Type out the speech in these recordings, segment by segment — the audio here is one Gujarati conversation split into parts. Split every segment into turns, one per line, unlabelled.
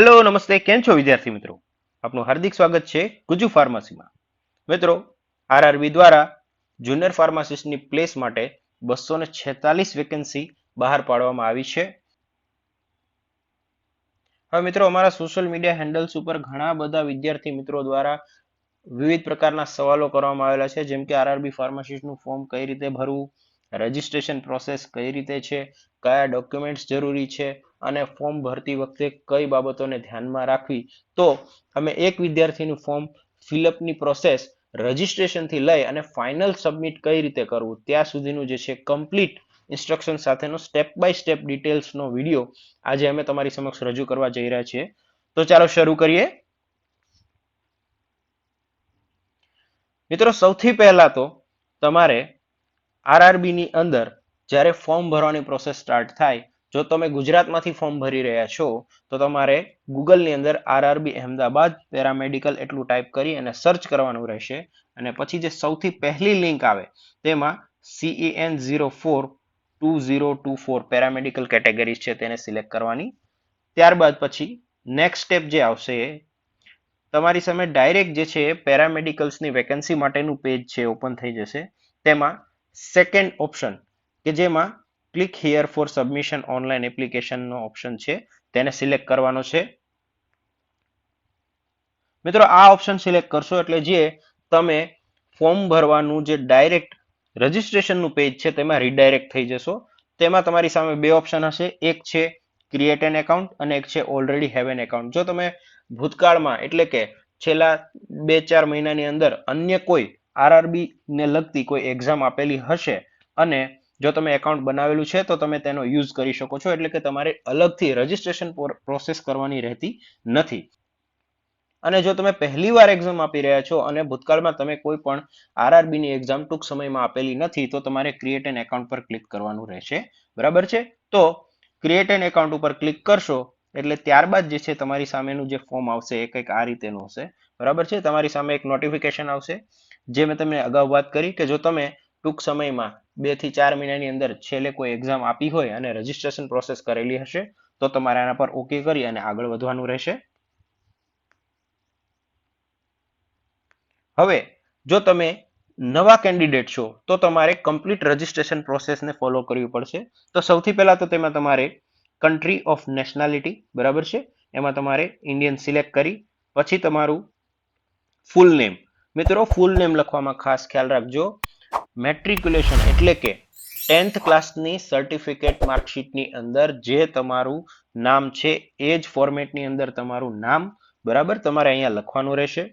હેલો નમસ્તે. કેમ છો વિદ્યાર્થી મિત્રો? આપનું હાર્દિક સ્વાગત છે ગુજુ ફાર્મસીમાં. મિત્રો, આરઆરબી દ્વારા જુનિયર ફાર્માસિસ્ટની પ્લેસ માટે બસો ને છેતાલીસ વેકેન્સી બહાર પાડવામાં આવી છે. હવે મિત્રો, અમારા સોશિયલ મીડિયા હેન્ડલ્સ ઉપર ઘણા બધા વિદ્યાર્થી મિત્રો દ્વારા વિવિધ પ્રકારના સવાલો કરવામાં આવેલા છે. જેમ કે આરઆરબી ફાર્માસિસ્ટનું ફોર્મ કઈ રીતે ભરવું, રજિસ્ટ્રેશન પ્રોસેસ કઈ રીતે છે, કયા ડોક્યુમેન્ટ્સ જરૂરી છે અને ફોર્મ ભરતી વખતે કઈ બાબતોને ધ્યાનમાં રાખવી? તો અમે એક વિદ્યાર્થીનું ફોર્મ ફિલઅપની પ્રોસેસ રજિસ્ટ્રેશનથી લઈ અને ફાઇનલ સબમિટ કઈ રીતે કરવું? ત્યાં સુધીનું જે છે કમ્પ્લીટ ઇન્સ્ટ્રક્શન સાથેનો સ્ટેપ બાય સ્ટેપ ડિટેલ્સનો વીડિયો આજે અમે તમારી સમક્ષ રજૂ કરવા જઈ રહ્યા છીએ. તો ચાલો શરૂ કરીએ. મિત્રો, સૌથી પહેલા તો તમારે આરઆરબી ની અંદર જ્યારે ફોર્મ ભરવાની પ્રોસેસ સ્ટાર્ટ થાય જો તમે ગુજરાતમાંથી ફોર્મ ભરી રહ્યા છો, તો તમારે ગૂગલની અંદર આરઆરબી અહેમદાબાદ પેરામેડિકલ એટલું ટાઈપ કરી અને સર્ચ કરવાનું રહેશે. અને પછી જે સૌથી પહેલી લિંક આવે, તેમાં CEN zero four two zero two four paramedical categories છે તેને સિલેક્ટ કરવાની. ત્યારબાદ પછી નેક્સ્ટ સ્ટેપ જે આવશે, તમારી સામે ડાયરેક્ટ જે છે પેરામેડિકલ્સની વેકેન્સી માટેનું પેજ છે ઓપન થઈ જશે. તેમાં સેકન્ડ ઓપ્શન કે જેમાં click here for submission online એપ્લિકેશનનો ઓપ્શન છે. તેને સિલેક્ટ કરવાનો છે. મિત્રો, આ ઓપ્શન સિલેક્ટ કરશો એટલે જે તમે ફોર્મ ભરવાનું જે ડાયરેક્ટ રજિસ્ટ્રેશનનું પેજ છે, તેમાં રીડાયરેક્ટ થઈ જશો. તેમાં તમારી સામે બે ઓપ્શન હશે. એક છે ક્રિએટ એન એકાઉન્ટ અને એક છે ઓલરેડી હેવ એન એકાઉન્ટ જો તમે ભૂતકાળમાં, એટલે કે છેલ્લા બે ચાર મહિનાની અંદર અન્ય કોઈ આરઆરબી ને લગતી કોઈ એક્ઝામ આપેલી હશે અને જો તમે એકાઉન્ટ બનાવેલું છે, તો તમે તેનો યુઝ કરી શકો છો. એટલે કે તમારે અલગથી રજિસ્ટ્રેશન પ્રોસેસ કરવાની રહેતી નથી. અને જો તમે પહેલી વાર એક્ઝામ આપી રહ્યા છો અને ભૂતકાળમાં તમે કોઈ પણ આરઆરબીની એક્ઝામ ટૂંક સમયમાં આપેલી નથી, તો તમારે ક્રિએટ એન એકાઉન્ટ પર ક્લિક કરવાનું રહેશે. બરાબર છે? તો ક્રિએટ એન એકાઉન્ટ ઉપર ક્લિક કરશો, એટલે ત્યારબાદ જે છે તમારી સામેનું જે ફોર્મ આવશે, એ કંઈક આ રીતેનું હશે. બરાબર છે? તમારી સામે એક નોટિફિકેશન આવશે, જે મેં તમને અગાઉ વાત કરી કે જો તમે ટૂંક સમયમાં બેથી ચાર મહિનાની અંદર છેલ્લે કોઈ એક્ઝામ આપી હોય અને રજીસ્ટ્રેશન પ્રોસેસ કરેલી હશે, તો તમારે આના પર ઓકે કરી અને આગળ વધવાનું રહેશે. હવે, જો તમે નવા કેન્ડિડેટ છો, તો તમારે કમ્પ્લીટ રજીસ્ટ્રેશન પ્રોસેસને ફોલો કરવી પડશે. તો સૌથી પહેલા તો તેમાં તમારે કન્ટ્રી ઓફ નેશનાલિટી બરાબર છે? એમાં તમારે ઇન્ડિયન સિલેક્ટ કરી, પછી તમારું ફૂલ નેમ મિત્રો ફૂલ નેમ લખવામાં ખાસ ખ્યાલ રાખજો. મેટ્રિક્યુલેશન એટલે કે ટેન્થ ક્લાસની સર્ટિફિકેટ માર્કશીટની અંદર જે તમારું નામ છે એ જ ફોર્મેટની અંદર તમારું નામ બરાબર તમારે અહીંયા લખવાનું રહેશે.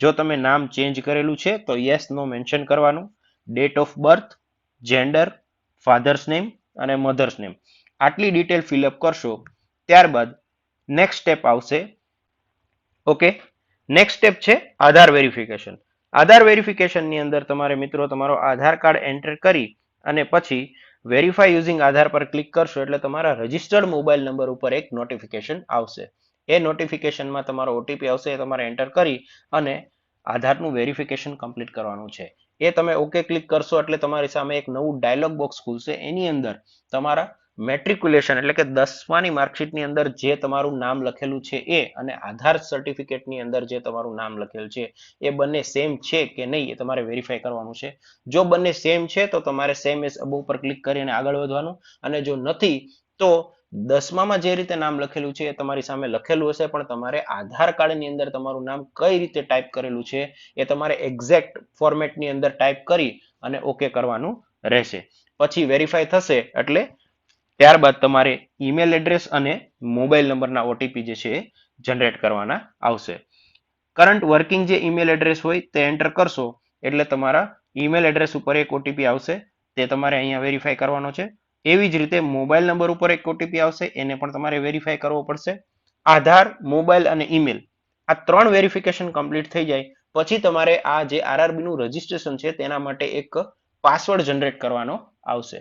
જો તમે નામ ચેન્જ કરેલું છે તો યસ નો મેન્શન કરવાનું. Date of birth gender father's name અને મધર્સ નેમ આટલી ડિટેલ ફિલઅપ કરશો ત્યારબાદ નેક્સ્ટ સ્ટેપ આવશે. ઓકે નેક્સ્ટ સ્ટેપ છે આધાર વેરિફિકેશન આધાર વેરિફિકેશનની અંદર તમારે મિત્રો તમારો આધાર કાર્ડ એન્ટર કરી અને પછી વેરીફાઈ યુઝિંગ આધાર પર ક્લિક કરશો એટલે તમારા રજિસ્ટર્ડ મોબાઈલ નંબર ઉપર એક નોટિફિકેશન આવશે. એ નોટિફિકેશનમાં તમારો ઓટીપી આવશે, એ તમારે એન્ટર કરી અને આધારનું વેરિફિકેશન કમ્પ્લીટ કરવાનું છે. એ તમે ઓકે ક્લિક કરશો એટલે તમારી સામે એક નવું ડાયલોગ બોક્સ ખુલશે. એની અંદર તમારા મેટ્રિક્યુલેશન એટલે કે દસમાની માર્કશીટની અંદર જે તમારું નામ લખેલું છે એ અને આધાર સર્ટિફિકેટની અંદર જે તમારું નામ લખેલું છે એ બંને સેમ છે કે નહીં એ તમારે વેરીફાઈ કરવાનું છે. જો બંને સેમ છે તો તમારે સેમ એસ અબો ઉપર ક્લિક કરીને આગળ વધવાનું અને જો નથી તો દસમામાં જે રીતે નામ લખેલું છે એ તમારી સામે લખેલું હશે પણ તમારે આધાર કાર્ડની અંદર તમારું નામ કઈ રીતે ટાઈપ કરેલું છે એ તમારે એક્ઝેક્ટ ફોર્મેટની અંદર ટાઈપ કરી અને ઓકે કરવાનું રહેશે. પછી વેરીફાઈ થશે એટલે ત્યારબાદ તમારે ઈમેલ એડ્રેસ અને મોબાઈલ નંબરના ઓટીપી જે છે એ જનરેટ કરવાના આવશે. કરંટ વર્કિંગ જે ઈમેલ એડ્રેસ હોય તે એન્ટર કરશો, એટલે તમારા ઈમેલ એડ્રેસ ઉપર એક ઓટીપી આવશે, તે તમારે અહીંયા વેરીફાઈ કરવાનો છે. એવી જ રીતે મોબાઈલ નંબર ઉપર એક ઓટીપી આવશે, એને પણ તમારે વેરીફાઈ કરવો પડશે. આધાર મોબાઈલ અને ઈમેલ આ ત્રણ વેરિફિકેશન કમ્પ્લીટ થઈ જાય. પછી તમારે આ જે આરઆરબી નું રજીસ્ટ્રેશન છે, તેના માટે એક પાસવર્ડ જનરેટ કરવાનો આવશે.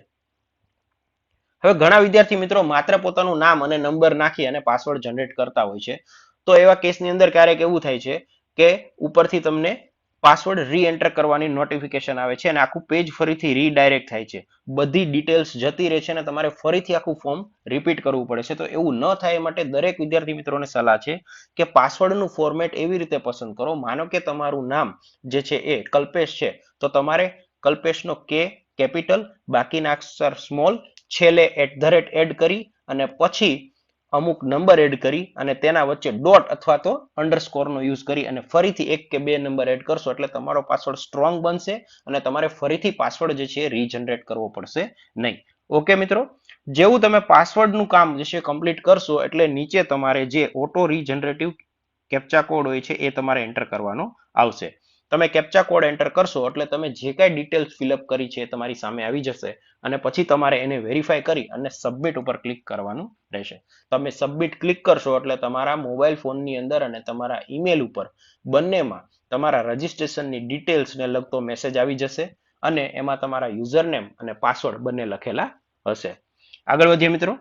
હવે ઘણા વિદ્યાર્થી મિત્રો માત્ર પોતાનું નામ અને નંબર નાખી અને પાસવર્ડ જનરેટ કરતા હોય છે. તો એવા કેસની અંદર ક્યારેક એવું થાય છે કે ઉપરથી તમને પાસવર્ડ રી એન્ટર કરવાની નોટિફિકેશન આવે છે અને આખું પેજ ફરીથી રીડાયરેક્ટ થાય છે. બધી ડિટેલ્સ જતી રહે છે અને તમારે ફરીથી આખું ફોર્મ રિપીટ કરવું પડે છે. તો એવું ન થાય એ માટે દરેક વિદ્યાર્થી મિત્રોને સલાહ છે કે પાસવર્ડનું ફોર્મેટ એવી રીતે પસંદ કરો. માનો કે તમારું નામ જે છે એ કલ્પેશ છે, તો તમારે કલ્પેશનો કે કેપિટલ બાકીના અક્ષર સ્મોલ છેલ્લે એટ ધ રેટ એડ કરી અને પછી અમુક નંબર એડ કરી અને તેના વચ્ચે ડોટ અથવા તો અંડરસ્કોરનો યુઝ કરી અને ફરીથી એક કે બે નંબર એડ કરશો એટલે તમારો પાસવર્ડ સ્ટ્રોંગ બનશે અને તમારે ફરીથી પાસવર્ડ જે છે રીજનરેટ કરવો પડશે નહીં. ઓકે મિત્રો, જેવું તમે પાસવર્ડનું કામ જે છે કમ્પ્લીટ કરશો એટલે નીચે તમારે જે ઓટો રીજનરેટિવ કેપ્ચા કોડ હોય છે એ તમારે એન્ટર કરવાનો આવશે. તમે કેપ્ચા કોડ એન્ટર કરશો એટલે તમે જે કાંઈ ડિટેલ્સ ફિલઅપ કરી છે તમારી સામે આવી જશે અને પછી તમારે એને વેરીફાઈ કરી અને સબમિટ ઉપર ક્લિક કરવાનું રહેશે. તમે સબમિટ ક્લિક કરશો એટલે તમારા મોબાઈલ ફોનની અંદર અને તમારા ઈમેલ ઉપર બંનેમાં તમારા રજિસ્ટ્રેશનની ડિટેલ્સને લગતો મેસેજ આવી જશે અને એમાં તમારા યુઝર નેમ અને પાસવર્ડ બંને લખેલા હશે. આગળ વધીએ મિત્રો.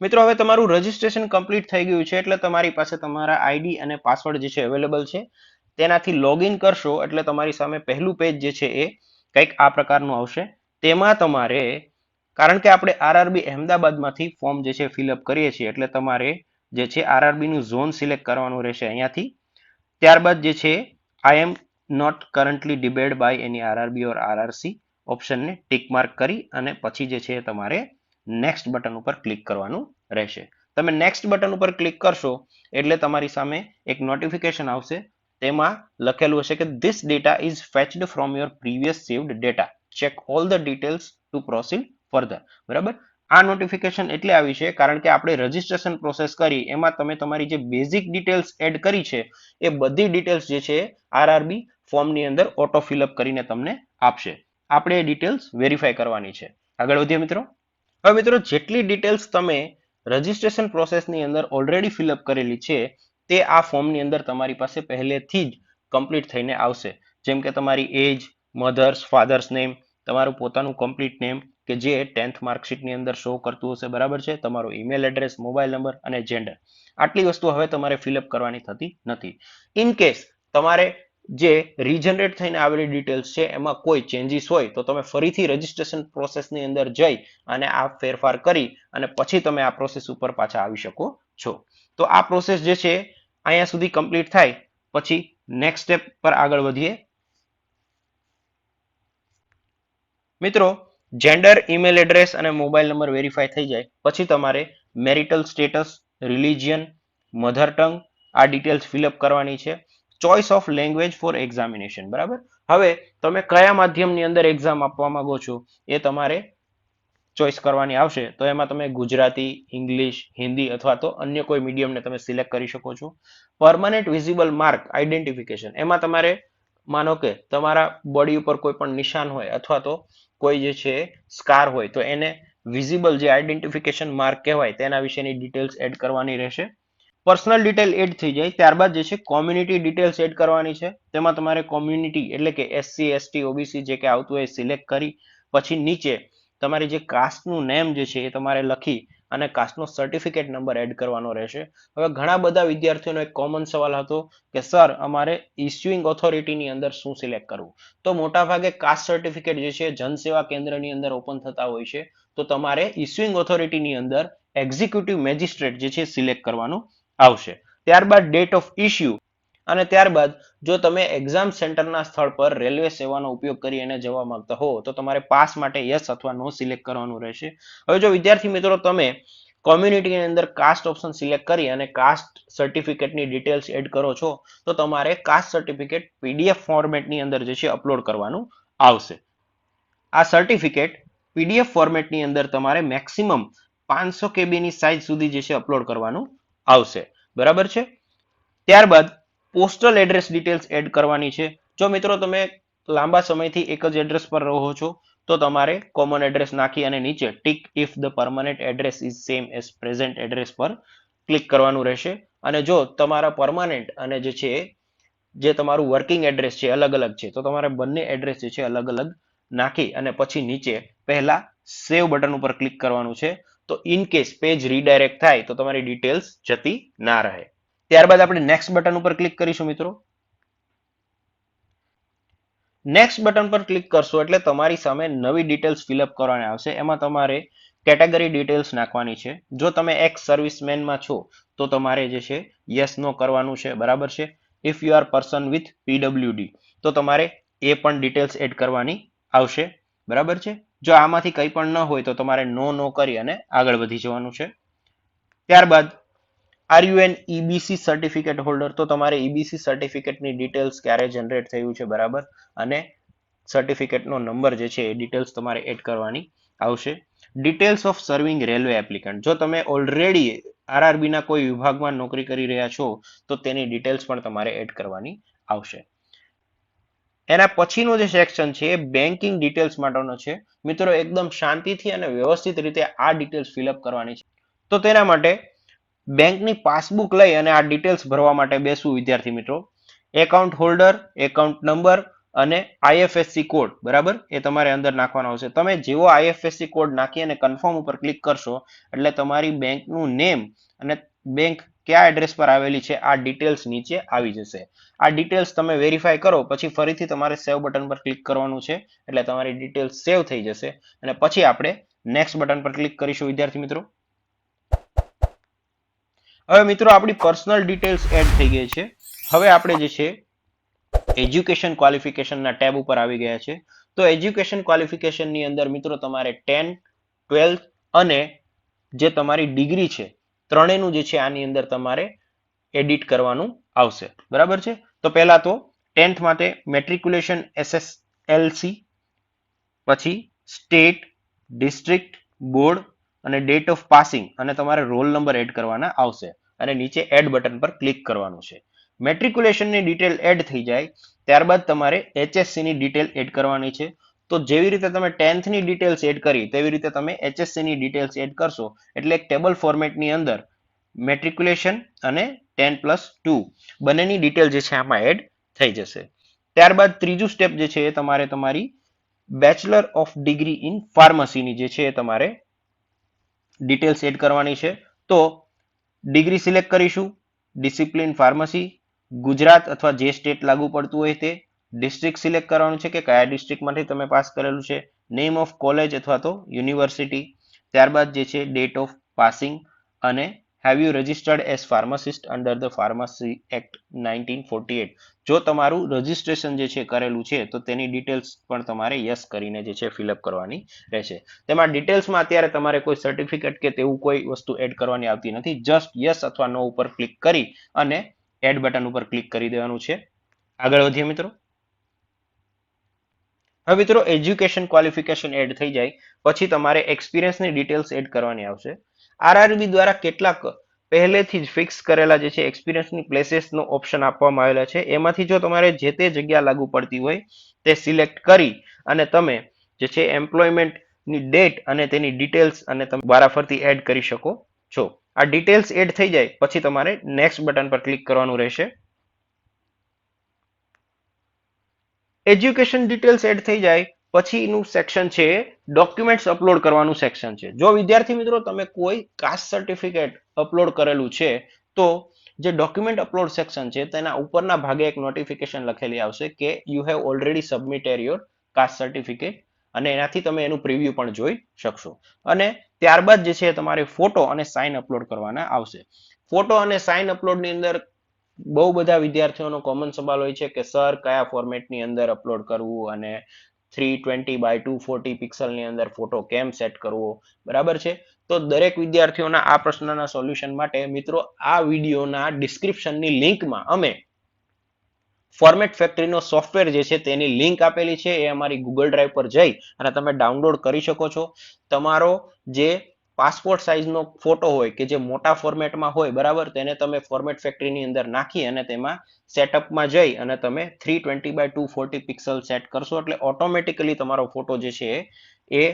મિત્રો, હવે તમારું રજીસ્ટ્રેશન કમ્પ્લીટ થઈ ગયું છે એટલે તમારી પાસે તમારા આઈડી અને પાસવર્ડ જે છે અવેલેબલ છે. તેનાથી લોગિન કરશો એટલે તમારી સામે પહેલું પેજ જે છે એ કંઈક આ પ્રકારનું આવશે. તેમાં તમારે, કારણ કે આપણે આરઆરબી અહેમદાબાદમાંથી ફોર્મ જે છે ફિલઅપ કરીએ છીએ એટલે તમારે જે છે આરઆરબીનું ઝોન સિલેક્ટ કરવાનું રહેશે અહીંયાથી. ત્યારબાદ જે છે I am not currently debarred by any RRB or RRC ઓપ્શનને tick mark કરી અને પછી જે છે તમારે નેક્સ્ટ બટન ઉપર ક્લિક કરવાનું રહેશે. તમે નેક્સ્ટ બટન ઉપર ક્લિક કરશો, એટલે તમારી સામે એક નોટિફિકેશન આવશે. તેમાં લખેલું હશે કે this data is fetched from your previous saved data check all the details to proceed further બરાબર? આ નોટિફિકેશન એટલે આવી છે, કારણ કે આપણે રજીસ્ટ્રેશન પ્રોસેસ કરી, એમાં તમે તમારી જે બેઝિક ડિટેલ્સ એડ કરી છે, એ બધી ડિટેલ્સ જે છે આરઆરબી ફોર્મની અંદર ઓટો ફિલઅપ કરીને તમને આપશે. આપણે એ ડિટેલ્સ વેરીફાઈ કરવાની છે. આગળ વધીએ મિત્રો. હવે મિત્રો, જેટલી ડિટેલ્સ તમે રજીસ્ટ્રેશન પ્રોસેસની અંદર ઓલરેડી ફિલઅપ કરેલી છે, તે આ ફોર્મની અંદર તમારી પાસે પહેલેથી જ કમ્પ્લીટ થઈને આવશે. જેમ કે તમારી એજ મધર્સ ફાધર્સ નેમ તમારું પોતાનું કમ્પ્લીટ નેમ કે જે ટેન્થ માર્કશીટની અંદર શો કરતું હશે, બરાબર છે? તમારો ઈમેલ એડ્રેસ મોબાઈલ નંબર અને જેન્ડર આટલી વસ્તુ હવે તમારે ફિલઅપ કરવાની થતી નથી. ઇન કેસ તમારે જે રીજનરેટ થઈને આવેલી ડિટેલ્સ છે, એમાં કોઈ ચેન્જીસ હોય તો તમે ફરીથી રજીસ્ટ્રેશન પ્રોસેસની અંદર જઈ અને આ ફેરફાર કરી અને પછી તમે આ પ્રોસેસ ઉપર પાછા આવી શકો છો. તો આ પ્રોસેસ જે છે, અહીંયા સુધી કમ્પ્લીટ થાય. પછી નેક્સ્ટ સ્ટેપ પર આગળ વધીએ. મિત્રો જેન્ડર ઈમેલ એડ્રેસ અને મોબાઈલ નંબર વેરીફાઈ થઈ જાય. પછી તમારે marital status religion mother tongue આ ડિટેલ્સ ફિલઅપ કરવાની છે. Choice of language for examination બરાબર? હવે તમે કયા માધ્યમની અંદર એક્ઝામ આપવા માંગો છો એ તમારે ચોઇસ કરવાની આવશે. તો એમાં તમે ગુજરાતી, ઇંગ્લિશ, હિન્દી અથવા તો અન્ય કોઈ મીડિયમને તમે સિલેક્ટ કરી શકો છો. પરમાનન્ટ વિઝિબલ માર્ક આઈડેન્ટિફિકેશન એમાં તમારે, માનો કે તમારા બોડી ઉપર કોઈ પણ નિશાન હોય અથવા તો કોઈ જે છે સ્કાર હોય, તો એને વિઝિબલ જે આઈડેન્ટિફિકેશન માર્ક કહેવાય, તેના વિશેની ડિટેલ્સ એડ કરવાની રહેશે. પર્સનલ ડિટેલ એડ થઈ જાય, ત્યારબાદ જે છે કોમ્યુનિટી ડિટેલ્સ એડ કરવાની છે. તેમાં તમારે કોમ્યુનિટી એટલે કે એસસી એસટી ઓબીસી જે કે આવતું હોય સિલેક્ટ કરી, પછી નીચે તમારી જે કાસ્ટનું નેમ જે છે એ તમારે લખી અને કાસ્ટનો સર્ટિફિકેટ નંબર એડ કરવાનો રહેશે. હવે ઘણા બધા વિદ્યાર્થીઓનો એક કોમન સવાલ હતો કે, સર, અમારે ઇસ્યુઇંગ ઓથોરિટીની અંદર શું સિલેક્ટ કરવું? તો મોટાભાગે કાસ્ટ સર્ટિફિકેટ જે છે જનસેવા કેન્દ્રની અંદર ઓપન થતા હોય છે. તો તમારે ઇસ્યુઇંગ ઓથોરિટીની અંદર એક્ઝિક્યુટિવ મેજિસ્ટ્રેટ જે છે સિલેક્ટ કરવાનું આવશે. ત્યારબાદ ડેટ ઓફ ઇસ્યુ અને ત્યારબાદ જો તમે એક્ઝામ સેન્ટરના સ્થળ પર રેલવે સેવાનો ઉપયોગ કરી અને જવા માંગતા હો, તો તમારે પાસ માટે યસ અથવા નો સિલેક્ટ કરવાનું રહેશે. હવે જો વિદ્યાર્થી મિત્રો તમે કોમ્યુનિટીની અંદર કાસ્ટ ઓપ્શન સિલેક્ટ કરી અને કાસ્ટ સર્ટિફિકેટની ડિટેલ્સ એડ કરો છો, તો તમારે કાસ્ટ સર્ટિફિકેટ પીડીએફ ફોર્મેટની અંદર જે છે અપલોડ કરવાનું આવશે. આ સર્ટિફિકેટ પીડીએફ ફોર્મેટની અંદર તમારે મેક્સિમમ પાંચસો કેબીની સાઇઝ સુધી જે છે અપલોડ કરવાનું આવશે. બરાબર છે? ત્યારબાદ પોસ્ટલ એડ્રેસ ડિટેલ્સ એડ કરવાની છે. જો મિત્રો તમે લાંબા સમયથી એક જ એડ્રેસ પર રહો છો, તો તમારે કોમન એડ્રેસ નાખી અને નીચે tick if the permanent address is same as present address પર ક્લિક કરવાનું રહેશે. અને જો તમારા પરમાનન્ટ અને જે છે, જે તમારું વર્કિંગ એડ્રેસ છે અલગ અલગ છે, તો તમારે બંને એડ્રેસ જે છે અલગ અલગ નાખી અને પછી નીચે પહેલા સેવ બટન ઉપર ક્લિક કરવાનું છે. તો ઇન કેસ પેજ રીડાયરેક્ટ થાય તો તમારી ડિટેલ્સ જતી ના રહે. ત્યારબાદ આપણે નેક્સ્ટ બટન ઉપર ક્લિક કરીશું મિત્રો. નેક્સ્ટ બટન પર ક્લિક કરશો એટલે તમારી સામે નવી ડિટેલ્સ ફિલઅપ કરવાની આવશે. એમાં તમારે કેટેગરી ડિટેલ્સ નાખવાની છે. જો તમે એક્સ સર્વિસમેનમાં છો, તો તમારે જે છે યસ નો કરવાનું છે. બરાબર છે? If you are person with PWD તો તમારે એ પણ ડિટેલ્સ એડ કરવાની આવશે. બરાબર છે? જો આમાંથી કંઈ પણ ન હોય તો તમારે નો નો કરી અને આગળ વધી જવાનું છે. ત્યારબાદ R U N EBC certificate holder તો તમારે ઈબીસી સર્ટિફિકેટની ડિટેલ્સ ક્યારે જનરેટ થયું છે, બરાબર? અને સર્ટિફિકેટનો નંબર જે છે, એ ડિટેલ્સ તમારે એડ કરવાની આવશે. Details of serving railway applicant જો તમે ઓલરેડી આરઆરબીના કોઈ વિભાગમાં નોકરી કરી રહ્યા છો, તો તેની ડિટેલ્સ પણ તમારે એડ કરવાની આવશે. એના પછીનો જે સેક્શન છે એ બેન્કિંગ ડિટેલ્સ માટેનો છે. મિત્રો, એકદમ શાંતિથી અને વ્યવસ્થિત રીતે આ ડિટેલ્સ ફિલઅપ કરવાની છે. તો તેના માટે બેંકની પાસબુક લઈ અને આ ડિટેલ્સ ભરવા માટે બેસવું વિદ્યાર્થી મિત્રો. એકાઉન્ટ હોલ્ડર એકાઉન્ટ નંબર અને આઈએફએસસી કોડ બરાબર? એ તમારે અંદર નાખવાનો આવશે તમે જેવો આઈએફએસસી કોડ નાખી અને કન્ફર્મ ઉપર ક્લિક કરશો, એટલે તમારી બેંકનું નેમ અને બેંક કયા એડ્રેસ પર આવેલી છે? આ ડિટેલ્સ નીચે આવી જશે. આ ડિટેલ્સ તમે વેરીફાઈ કરો, પછી ફરીથી તમારે સેવ બટન પર ક્લિક કરવાનું છે, એટલે તમારી ડિટેલ્સ સેવ થઈ જશે. અને પછી આપણે નેક્સ્ટ બટન પર ક્લિક કરીશું, વિદ્યાર્થી મિત્રો. હવે મિત્રો, આપણી પર્સનલ ડિટેલ્સ એડ થઈ ગઈ છે. હવે આપણે જે છે એજ્યુકેશન ક્વોલિફિકેશનના ટેબ ઉપર આવી ગયા છે. તો એજ્યુકેશન ક્વોલિફિકેશનની અંદર મિત્રો, તમારે ટેન ટ્વેલ્થ અને જે તમારી ડિગ્રી છે ત્રણેયનું જે છે આની અંદર તમારે એડિટ કરવાનું આવશે. બરાબર છે? તો પહેલા તો ટેન્થ માટે મેટ્રિક્યુલેશન એસએસએલસી પછી સ્ટેટ ડિસ્ટ્રિક્ટ બોર્ડ અને ડેટ ઓફ પાસિંગ અને તમારે રોલ નંબર એડ કરવાના આવશે. અને નીચે એડ બટન પર ક્લિક કરવાનું છે. મેટ્રિક્યુલેશનની ડિટેલ એડ થઈ જાય, ત્યારબાદ તમારે એચએસસીની ડિટેલ એડ કરવાની છે. તો જેવી રીતે તમે ટેન્થની ડિટેલ્સ એડ કરી, તેવી રીતે તમે એચએસસીની ડિટેલ્સ એડ કરશો. એટલે એક ટેબલ ફોર્મેટની અંદર મેટ્રિક્યુલેશન અને ટેન પ્લસ ટુ બંનેની ડિટેલ જે છે આમાં એડ થઈ જશે. ત્યારબાદ ત્રીજું સ્ટેપ જે છે એ તમારે તમારી બેચલર ઓફ ડિગ્રી ઇન ફાર્મસીની જે છે એ તમારે ડિટેલ્સ એડ કરવાની છે. તો ડિગ્રી સિલેક્ટ કરીશું ડિસિપ્લિન ફાર્મસી ગુજરાત અથવા જે સ્ટેટ લાગુ પડતું હોય તે ડિસ્ટ્રિક્ટ સિલેક્ટ કરવાનું છે કે કયા ડિસ્ટ્રિક્ટમાંથી તમે પાસ કરેલું છે? નેમ ઓફ કોલેજ અથવા તો યુનિવર્સિટી ત્યારબાદ જે છે ડેટ ઓફ પાસિંગ અને have you registered as pharmacist under the pharmacy act nineteen forty eight જો તમારું રજિસ્ટ્રેશન જે છે કરેલું છે, તો તેની ડિટેલ્સ પણ તમારે યસ કરીને જે છે ફિલઅપ કરવાની રહેશે. તેમાં ડિટેલ્સમાં અત્યારે તમારે કોઈ સર્ટિફિકેટ કે તેવું કોઈ વસ્તુ એડ કરવાની આવતી નથી. જસ્ટ યસ અથવા નો ઉપર ક્લિક કરી અને એડ બટન ઉપર ક્લિક કરી દેવાનું છે. આગળ વધીએ મિત્રો. હવે મિત્રો એજ્યુકેશન ક્વોલિફિકેશન એડ થઈ જાય. પછી તમારે એક્સપિરિયન્સની ડિટેલ્સ એડ કરવાની આવશે. આરઆરબી દ્વારા કેટલાક પહેલેથી જ ફિક્સ કરેલા જે છે એક્સપિરિયન્સની પ્લેસીસનો ઓપ્શન આપવામાં આવેલા છે. એમાંથી જો તમારે જે તે જગ્યા લાગુ પડતી હોય, તે સિલેક્ટ કરી અને તમે જે છે એમ્પ્લોયમેન્ટની ડેટ અને તેની ડિટેલ્સ અને તમે વારાફરતી એડ કરી શકો છો. આ ડિટેલ્સ એડ થઈ જાય, પછી તમારે નેક્સ્ટ બટન પર ક્લિક કરવાનું રહેશે. એજ્યુકેશન ડિટેલ્સ એડ થઈ જાય પછીનું સેક્શન છે ડોક્યુમેન્ટ્સ અપલોડ કરવાનું સેક્શન છે. જો વિદ્યાર્થી મિત્રો તમે કોઈ કાસ્ટ સર્ટિફિકેટ અપલોડ કરેલું છે, તો જે ડોક્યુમેન્ટ અપલોડ સેક્શન છે, તેના ઉપરના ભાગે એક નોટિફિકેશન લખેલી આવશે કે you have already submitted your caste certificate અને એનાથી તમે એનું પ્રિવ્યુ પણ જોઈ શકશો. અને ત્યારબાદ જે છે તમારે ફોટો અને સાઇન અપલોડ કરવાના આવશે. ફોટો અને સાઇન અપલોડની અંદર બહુ બધા વિદ્યાર્થીઓનો કોમન સવાલ હોય છે કે સર કયા ફોર્મેટની અંદર અપલોડ કરવું અને three twenty by two forty પિક્સલની અંદર ફોટો કેમ સેટ કરવો? બરાબર છે? તો દરેક વિદ્યાર્થીઓના આ પ્રશ્નના સોલ્યુશન માટે મિત્રો, આ વિડીયોના ડિસ્ક્રિપ્શનની લિંકમાં અમે ફોર્મેટ ફેક્ટરીનો સોફ્ટવેર જે છે તેની લિંક આપેલી છે, એ અમારી ગૂગલ ડ્રાઈવ પર જઈ અને તમે ડાઉનલોડ કરી શકો છો. તમારો જે પાસપોર્ટ સાઇઝનો ફોટો હોય કે જે મોટા ફોર્મેટમાં હોય, બરાબર? તેને તમે ફોર્મેટ ફેક્ટરીની અંદર નાખી અને તેમાં સેટઅપમાં જઈ અને તમે three twenty by two forty pixel set કરશો. એટલે ઓટોમેટિકલી તમારો ફોટો જે છે એ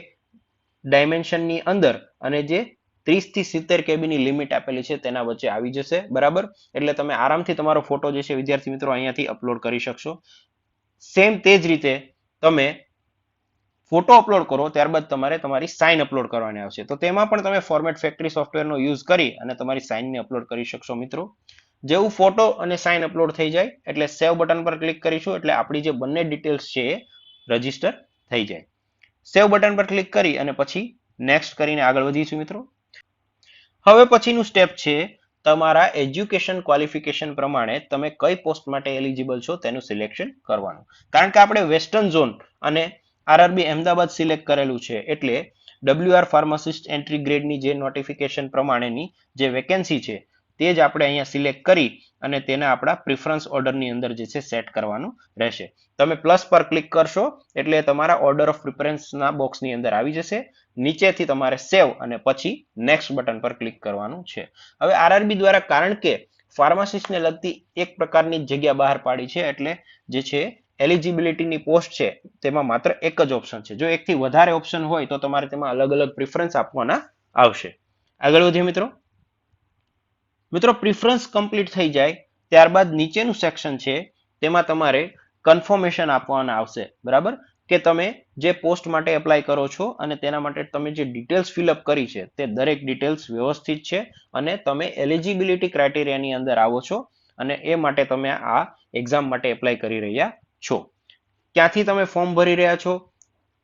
ડાયમેન્શનની અંદર અને જે ત્રીસથી સિત્તેર કેબીની લિમિટ આપેલી છે તેના વચ્ચે આવી જશે, બરાબર? એટલે તમે આરામથી તમારો ફોટો જે છે વિદ્યાર્થી મિત્રો અહીંયાથી અપલોડ કરી શકશો. સેમ તે જ રીતે તમે ફોટો અપલોડ કરો, ત્યારબાદ તમારે તમારી સાઇન અપલોડ કરવાની આવશે. તો તેમાં પણ તમે ફોર્મેટ ફેક્ટરી સોફ્ટવેરનો યુઝ કરી અને તમારી સાઇનને અપલોડ કરી શકશો મિત્રો. જેવું ફોટો અને સાઇન અપલોડ થઈ જાય, એટલે સેવ બટન પર ક્લિક કરીશું, એટલે આપણી જે બંને ડિટેલ્સ છે એ રજિસ્ટર થઈ જાય. સેવ બટન પર ક્લિક કરી અને પછી નેક્સ્ટ કરીને આગળ વધીશું મિત્રો. હવે પછીનું સ્ટેપ છે, તમારા એજ્યુકેશન ક્વોલિફિકેશન પ્રમાણે તમે કઈ પોસ્ટ માટે એલિજિબલ છો તેનું સિલેક્શન કરવાનું. કારણ કે આપણે વેસ્ટર્ન ઝોન અને આરઆરબી અમદાવાદ સિલેક્ટ કરેલું છે એટલે ડબલ્યુઆર ફાર્માસિસ્ટ એન્ટ્રી ગ્રેડની જે નોટિફિકેશન પ્રમાણેની જે વેકેન્સી છે, તે જ આપણે અહીંયા સિલેક્ટ કરી અને તેને આપણા પ્રિફરન્સ ઓર્ડરની અંદર જે છે સેટ કરવાનું રહેશે. તમે પ્લસ પર ક્લિક કરશો એટલે તમારા ઓર્ડર ઓફ પ્રિફરન્સના બોક્સની અંદર આવી જશે. નીચેથી તમારે સેવ અને પછી નેક્સ્ટ બટન પર ક્લિક કરવાનું છે. હવે આરઆરબી દ્વારા કારણ કે ફાર્માસિસ્ટને લગતી એક પ્રકારની જગ્યા બહાર પાડી છે એટલે જે છે એલિજિબિલિટીની પોસ્ટ છે, તેમાં માત્ર એક જ ઓપ્શન છે. જો એકથી વધારે ઓપ્શન હોય, તો તમારે તેમાં અલગ અલગ પ્રિફરન્સ આપવાના આવશે. આગળ વધીએ મિત્રો. મિત્રો પ્રિફરન્સ કમ્પ્લીટ થઈ જાય, ત્યારબાદ નીચેનું સેક્શન છે, તેમાં તમારે કન્ફર્મેશન આપવાના આવશે. બરાબર? કે તમે જે પોસ્ટ માટે એપ્લાય કરો છો અને તેના માટે તમે જે ડિટેલ્સ ફિલઅપ કરી છે, તે દરેક ડિટેલ્સ વ્યવસ્થિત છે અને તમે એલિજિબિલિટી ક્રાઇટેરિયાની અંદર આવો છો અને એ માટે તમે આ એક્ઝામ માટે એપ્લાય કરી રહ્યા છો. ક્યાંથી તમે ફોર્મ ભરી રહ્યા છો?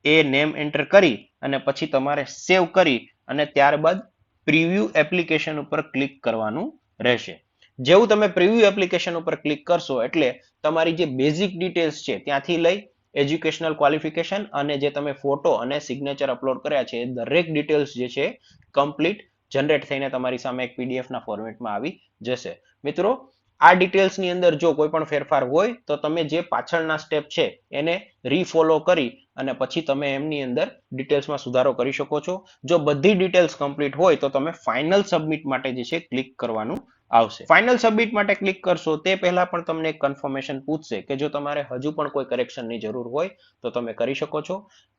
એ નેમ એન્ટર કરી અને પછી તમારે સેવ કરી અને ત્યારબાદ પ્રિવ્યુ એપ્લિકેશન ઉપર ક્લિક કરવાનું રહેશે. જેવું તમે પ્રિવ્યુ એપ્લિકેશન ઉપર ક્લિક કરશો એટલે તમારી જે બેઝિક ડિટેલ્સ છે ત્યાંથી લઈ એજ્યુકેશનલ ક્વોલિફિકેશન અને જે તમે ફોટો અને સિગ્નેચર અપલોડ કર્યા છે એ દરેક ડિટેલ્સ જે છે કમ્પ્લીટ જનરેટ થઈને તમારી સામે એક પીડીએફના ફોર્મેટમાં આવી જશે. મિત્રો આ ડિટેલ્સની અંદર જો કોઈ પણ ફેરફાર હોય, તો તમે જે પાછળના સ્ટેપ છે, એને રીફોલો કરી અને પછી તમે એમની અંદર ડિટેલ્સમાં સુધારો કરી શકો છો. જો બધી ડિટેલ્સ કમ્પ્લીટ હોય, તો તમે ફાઇનલ સબમિટ માટે જે છે ક્લિક કરવાનું આવશે. ફાઇનલ સબમિટ માટે ક્લિક કરશો, તે પહેલા પણ તમને કન્ફર્મેશન પૂછશે કે જો તમારે હજુ પણ કોઈ કરેક્શનની જરૂર હોય, તો તમે કરી શકો છો.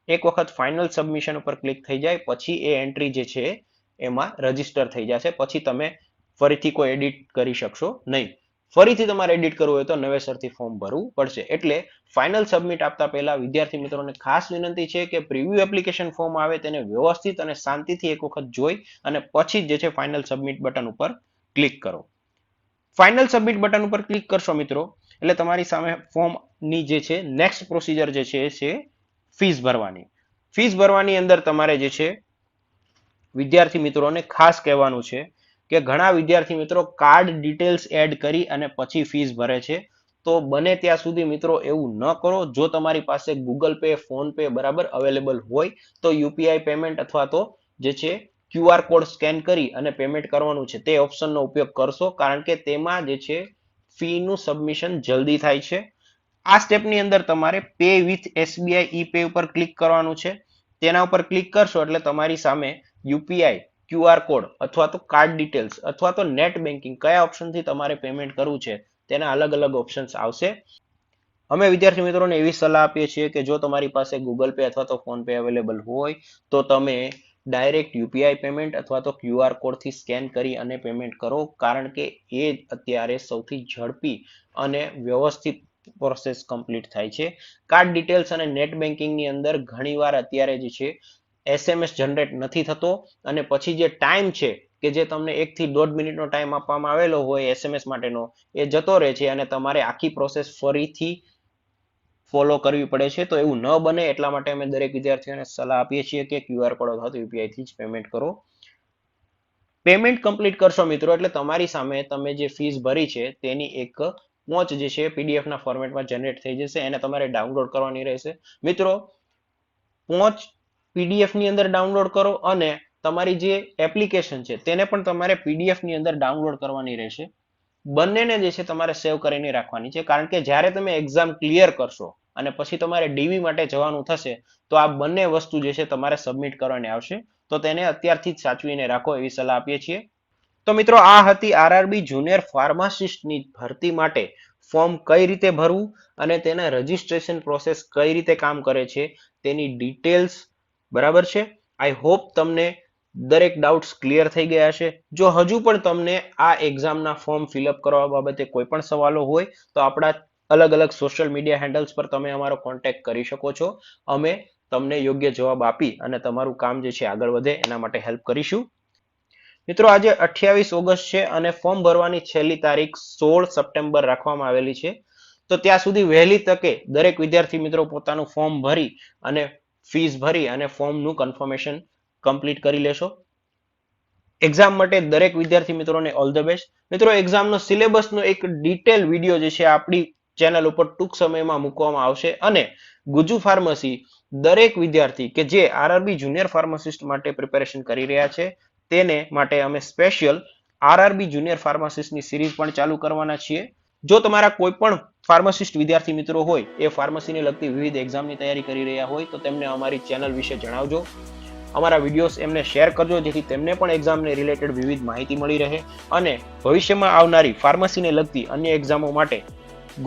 એક વખત ફાઇનલ સબમિશન ઉપર ક્લિક થઈ જાય, પછી એ એન્ટ્રી જે છે, એમાં રજિસ્ટર થઈ જશે. પછી તમે ફરીથી કોઈ એડિટ કરી શકશો નહીં. ફરીથી તમારે એડિટ કરવું હોય તો નવેસરથી ફોર્મ ભરવું પડશે. એટલે ફાઇનલ સબમિટ આપતા પહેલા વિદ્યાર્થી મિત્રોને ખાસ વિનંતી છે કે પ્રિવ્યુ એપ્લિકેશન ફોર્મ આવે તેને વ્યવસ્થિત અને શાંતિથી એક વખત જોઈ અને પછી જે છે ફાઇનલ સબમિટ બટન ઉપર ક્લિક કરો. ફાઇનલ સબમિટ બટન ઉપર ક્લિક કરશો મિત્રો, એટલે તમારી સામે ફોર્મની જે છે નેક્સ્ટ પ્રોસિજર જે છે છે ફીસ ભરવાની. ફીસ ભરવાની અંદર તમારે જે છે વિદ્યાર્થી મિત્રોને ખાસ કહેવાનું છે કે ઘણા વિદ્યાર્થી મિત્રો કાર્ડ ડિટેલ્સ એડ કરી અને પછી ફીસ ભરે છે. તો બને ત્યાં સુધી મિત્રો એવું ન કરો. જો તમારી પાસે ગૂગલ પે ફોન પે બરાબર અવેલેબલ હોય, તો યુપીઆઈ પેમેન્ટ અથવા તો જે છે ક્યુઆર કોડ સ્કેન કરી અને પેમેન્ટ કરવાનું છે તે ઓપ્શનનો ઉપયોગ કરશો. કારણ કે તેમાં જે છે ફીનું સબમિશન જલ્દી થાય છે. આ સ્ટેપની અંદર તમારે pay with SBI e pay ઉપર ક્લિક કરવાનું છે. તેના ઉપર ક્લિક કરશો એટલે તમારી સામે યુપીઆઈ ક્યુઆર કોડ અથવા તો કાર્ડ ડિટેલ્સ અથવા તો નેટ બેન્કિંગ કયા ઓપ્શનથી તમારે પેમેન્ટ કરવું છે તેના અલગ અલગ ઓપ્શન્સ આવશે. અમે વિદ્યાર્થી મિત્રોને એવી સલાહ આપીએ છીએ કે જો તમારી પાસે ગૂગલ પે અથવા તો ફોન પે અવેલેબલ હોય, તો તમે ડાયરેક્ટ યુપીઆઈ પેમેન્ટ અથવા તો ક્યુઆર કોડથી સ્કેન કરી અને પેમેન્ટ કરો. કારણ કે એ અત્યારે સૌથી ઝડપી અને વ્યવસ્થિત પ્રોસેસ કમ્પ્લીટ થાય છે. કાર્ડ ડિટેલ્સ અને નેટ બેન્કિંગની અંદર ઘણીવાર અત્યારે જે છે એસએમએસ જનરેટ નથી થતો અને પછી જે ટાઈમ છે કે જે તમને એકથી દોઢ મિનિટનો ટાઈમ આપવામાં આવેલો હોય એસએમએસ માટેનો, એ જતો રહે છે અને તમારે આખી પ્રોસેસ ફરીથી ફોલો કરવી પડે છે. તો એવું ન બને એટલા માટે અમે દરેક વિદ્યાર્થીઓને સલાહ આપીએ છીએ કે ક્યુઆર કોડ અથવા તો યુપીઆઈ જ પેમેન્ટ કરો. પેમેન્ટ કમ્પ્લીટ કરશો મિત્રો, એટલે તમારી સામે તમે જે ફીસ ભરી છે તેની એક પહોંચ જે છે પીડીએફના ફોર્મેટમાં જનરેટ થઈ જશે એને તમારે ડાઉનલોડ કરવાની રહેશે. મિત્રો પહોંચ પીડીએફની અંદર ડાઉનલોડ કરો અને તમારી જે એપ્લિકેશન છે, તેને પણ તમારે પીડીએફની અંદર ડાઉનલોડ કરવાની રહેશે. બંનેને જે છે તમારે સેવ કરીને રાખવાની છે. કારણ કે જ્યારે તમે એક્ઝામ ક્લિયર કરશો અને પછી તમારે ડીવી માટે જવાનું થશે, તો આ બંને વસ્તુ જે છે તમારે સબમિટ કરવાની આવશે. તો તેને અત્યારથી જ સાચવીને રાખો એવી સલાહ આપીએ છીએ. તો મિત્રો, આ હતી આરઆરબી જુનિયર ફાર્માસિસ્ટની ભરતી માટે ફોર્મ કઈ રીતે ભરવું અને તેના રજિસ્ટ્રેશન પ્રોસેસ કઈ રીતે કામ કરે છે, તેની ડિટેલ્સ બરાબર છે? આઈ હોપ તમને દરેક ડાઉટ્સ ક્લિયર થઈ ગયા છે જો હજુ પણ તમને આ એક્ઝામના ફોર્મ ફિલઅપ કરવા બાબતે કોઈ પણ સવાલો હોય, તો આપણા અલગ અલગ સોશિયલ મીડિયા હેન્ડલ્સ પર તમે અમારો કોન્ટેક્ટ કરી શકો છો. અમે તમને યોગ્ય જવાબ આપી અને તમારું કામ જે છે આગળ વધે, એના માટે હેલ્પ કરીશું. મિત્રો, આજે અઠ્યાવીસ ઓગસ્ટ છે અને ફોર્મ ભરવાની છેલ્લી તારીખ સોળ સપ્ટેમ્બર રાખવામાં આવેલી છે. તો ત્યાં સુધી વહેલી તકે દરેક વિદ્યાર્થી મિત્રો પોતાનું ફોર્મ ભરી અને ફીસ ભરી અને ફોર્મનું કન્ફર્મેશન કમ્પ્લીટ કરી લેશો. એક્ઝામ માટે દરેક વિદ્યાર્થી મિત્રોને ઓલ ધ બેસ્ટ મિત્રો એક્ઝામનો સિલેબસનો એક ડિટેલ વીડિયો જે છે, આપણી ચેનલ ઉપર ટૂંક સમયમાં મૂકવામાં આવશે. અને ગુજુ ફાર્મસી દરેક વિદ્યાર્થી કે જે આરઆરબી જુનિયર ફાર્માસિસ્ટ માટે પ્રિપેરેશન કરી રહ્યા છે, તેને માટે અમે સ્પેશિયલ આરઆરબી જુનિયર ફાર્માસિસ્ટની સિરીઝ પણ ચાલુ કરવાના છીએ. જો તમારા કોઈ પણ ફાર્માસિસ્ટ વિદ્યાર્થી મિત્રો હોય, એ ફાર્મસીને લગતી વિવિધ એક્ઝામની તૈયારી કરી રહ્યા હોય, તો તેમને અમારી ચેનલ વિશે જણાવજો. અમારા વિડીયોઝ એમને શેર કરજો, જેથી તેમને પણ એક્ઝામને રિલેટેડ વિવિધ માહિતી મળી રહે. અને ભવિષ્યમાં આવનારી ફાર્મસીને લગતી અન્ય એક્ઝામો માટે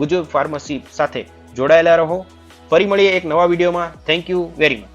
ગુજરાત ફાર્મસી સાથે જોડાયેલા રહો. ફરી મળીએ એક નવા વિડીયોમાં. Thank you very much